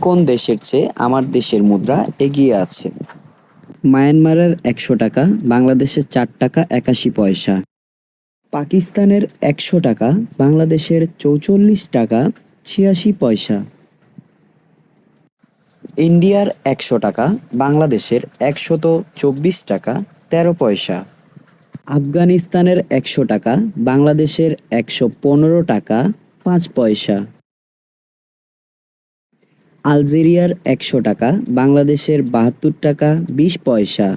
কোন দেশের চেয়ে আমার দেশের মুদ্রা এগিয়ে আছে? মায়ানমারের একশো টাকা, বাংলাদেশের চার টাকা একাশি পয়সা। পাকিস্তানের একশো টাকা, বাংলাদেশের চৌচল্লিশ টাকা ছিয়াশি পয়সা। ইন্ডিয়ার একশো টাকা, বাংলাদেশের একশত চব্বিশ টাকা, তেরো পয়সা। আফগানিস্তানের একশো টাকা, বাংলাদেশের একশো পনেরো টাকা, পাঁচ পয়সা। আলজেরিয়ার একশো টাকা, বাংলাদেশের বাহাত্তর টাকা, বিশ পয়সা।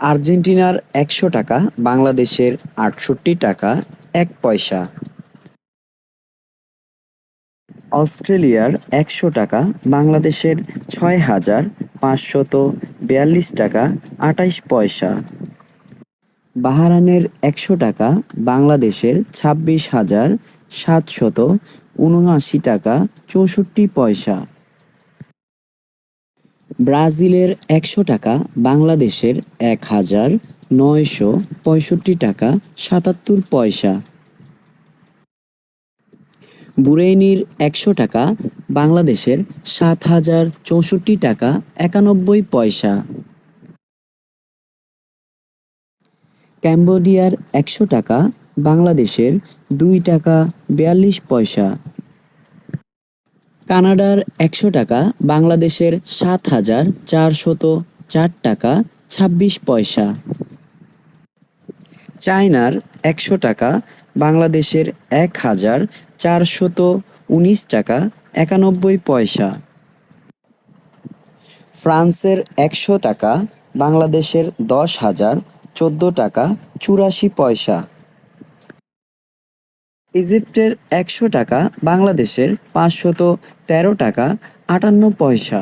আর্জেন্টিনার একশো টাকা, বাংলাদেশের আটষট্টি টাকা, এক পয়সা। অস্ট্রেলিয়ার একশো টাকা, বাংলাদেশের ছয় হাজার পাঁচশত বিয়াল্লিশ টাকা, আটাইশ পয়সা। বাহারানের একশো টাকা, বাংলাদেশের ছাব্বিশ হাজার সাতশত উনআশি টাকা চৌষট্টি পয়সা। ব্রাজিলের একশো টাকা, বাংলাদেশের এক হাজার নয়শো পঁয়ষট্টি টাকা সাতাত্তর পয়সা। বুরেইনির একশো টাকা, বাংলাদেশের সাত হাজার চৌষট্টি টাকা একানব্বই পয়সা। ক্যাম্বোডিয়ার একশো টাকা, বাংলাদেশের দুই টাকা বিয়াল্লিশ পয়সা। কানাডার একশো টাকা, বাংলাদেশের সাত হাজার চারশত চার টাকা, ছাব্বিশ পয়সা। চায়নার একশো টাকা, বাংলাদেশের এক হাজার চারশত উনিশ টাকা, একানব্বই পয়সা। ফ্রান্সের একশো টাকা, বাংলাদেশের দশ হাজার চোদ্দ টাকা, চুরাশি পয়সা। ইজিপ্টের একশো টাকা বাংলাদেশের পাঁচশত তেরো টাকা আটান্ন পয়সা।